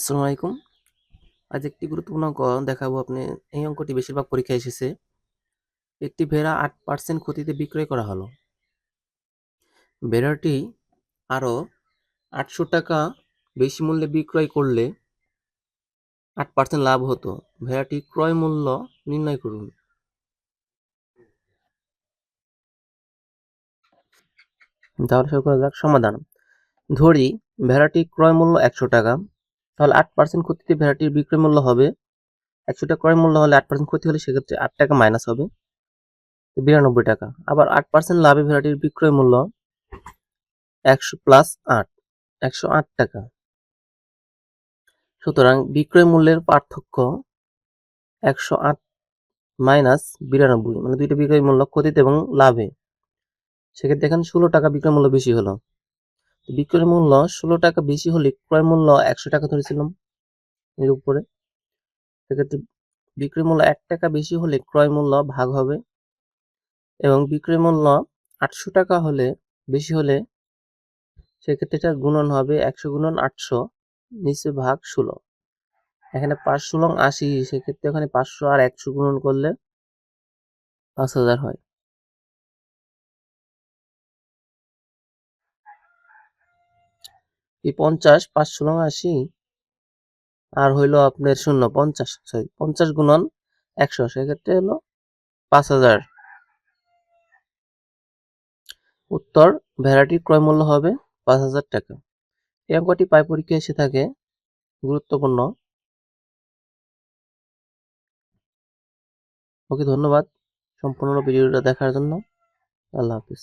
আসসালামু আলাইকুম। আজ একটি গুরুত্বপূর্ণ অঙ্ক দেখাবো আপনি। এই অঙ্কটি বেশিরভাগ পরীক্ষায় এসেছে। একটি ভেড়া আট পার্সেন্ট ক্ষতিতে বিক্রয় করা হলো। ভেড়াটি আরও আটশো টাকা বেশি মূল্যে বিক্রয় করলে আট পার্সেন্ট লাভ হতো। ভেড়াটি ক্রয় মূল্য নির্ণয় করুন। তাহলে করা যাক। সমাধান। ধরি, ভেড়াটি ক্রয় মূল্য একশো টাকা। তাহলে আট পার্সেন্ট ক্ষতিতে ভেড়াটির বিক্রয় মূল্য হবে। একশো টাকা ক্রয় মূল্য হলে আট পার্সেন্ট ক্ষতি হলে সেক্ষেত্রে আট টাকা মাইনাস হবে। বিরানব্বই টাকা। আবার আট পার্সেন্ট লাভে ভেড়াটির বিক্রয় মূল্য একশো প্লাস আট, একশো আট টাকা। সুতরাং বিক্রয় মূল্যের পার্থক্য একশো আট মাইনাস বিরানব্বই মানে দুইটা বিক্রয় মূল্য ক্ষতিতে এবং লাভে। সেক্ষেত্রে দেখেন ষোলো টাকা বিক্রয় মূল্য বেশি হলো। বিক্রয় মূল্য ষোলো টাকা বেশি হলে ক্রয় মূল্য একশো টাকা ধরেছিলাম এর উপরে। সেক্ষেত্রে বিক্রয় মূল্য এক টাকা বেশি হলে ক্রয় মূল্য ভাগ হবে এবং বিক্রয় মূল্য আটশো টাকা হলে বেশি হলে সেক্ষেত্রে এটা গুণন হবে একশো গুণন আটশো নিচে ভাগ ষোলো। এখানে পাঁচ ষোলো আশি, সেক্ষেত্রে ওখানে পাঁচশো আর একশো গুণন করলে পাঁচ হাজার হয়। এই পঞ্চাশ পাঁচ ষোলো আশি আর হইল আপনার শূন্য, পঞ্চাশ, সরি, পঞ্চাশ গুণন একশো, সেক্ষেত্রে হলো পাঁচ হাজার। উত্তর ভেড়াটির ক্রয় মূল্য হবে পাঁচ হাজার টাকা। এই অঙ্কটি পাই পরীক্ষা এসে থাকে, গুরুত্বপূর্ণ। ওকে, ধন্যবাদ সম্পূর্ণ ভিডিওটা দেখার জন্য। আল্লাহ হাফিজ।